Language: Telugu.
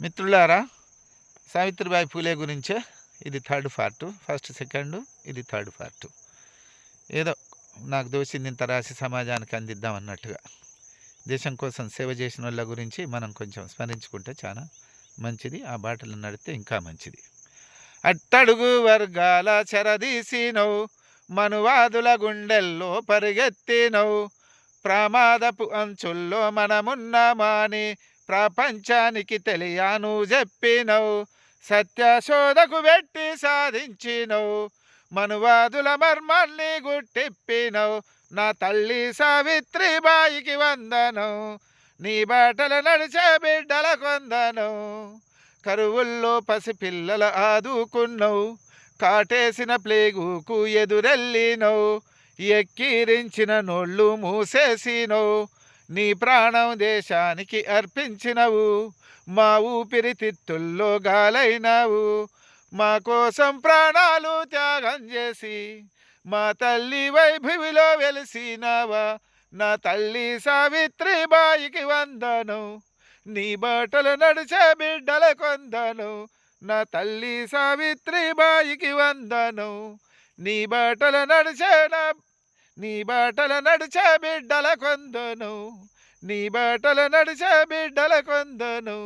మిత్రులారా సావిత్రిబాయి పూలే గురించే ఇది థర్డ్ పార్ట్ ఫస్ట్ సెకండ్ ఇది థర్డ్ పార్ట్. ఏదో నాకు దోసింది ఇంత రాసి సమాజానికి అందిద్దాం అన్నట్టుగా. దేశం కోసం సేవ చేసిన వాళ్ళ గురించి మనం కొంచెం స్మరించుకుంటే చాలా మంచిది ఆ బాటలు నడితే ఇంకా మంచిది. అట్టడుగు వర్గాల చెరదీసినవు మనువాదుల గుండెల్లో పరిగెత్తినవు ప్రమాదపు అంచుల్లో మనమున్నామని ప్రపంచానికి తెలియను చెప్పినవు సత్యశోధకు పెట్టి సాధించినవు మనువాదుల మర్మాన్ని గుట్టిప్పినవు నా తల్లి సావిత్రి బాయికి వందను నీ బాటల నడిచే బిడ్డల కొందను కరువుల్లో పసిపిల్లల ఆదుకున్నావు కాటేసిన ప్లేగుకు ఎదురెల్లినవు ఎక్కిరించిన నోళ్ళు మూసేసినవు నీ ప్రాణం దేశానికి అర్పించినవు. మా ఊపిరితిత్తుల్లో గాలైనావు. మా కోసం ప్రాణాలు త్యాగం చేసి మా తల్లి వైభవిలో వెలిసినావా. నా తల్లి సావిత్రిబాయికి వందను. నీ బాటలు నడిచే బిడ్డల కొందను. నా తల్లి సావిత్రిబాయికి వందను. నీ బాటలు నడిచే నా నీ బాటల నడిచే బిడ్డల కొందను నీ బాటల నడిచే బిడ్డల కొందను.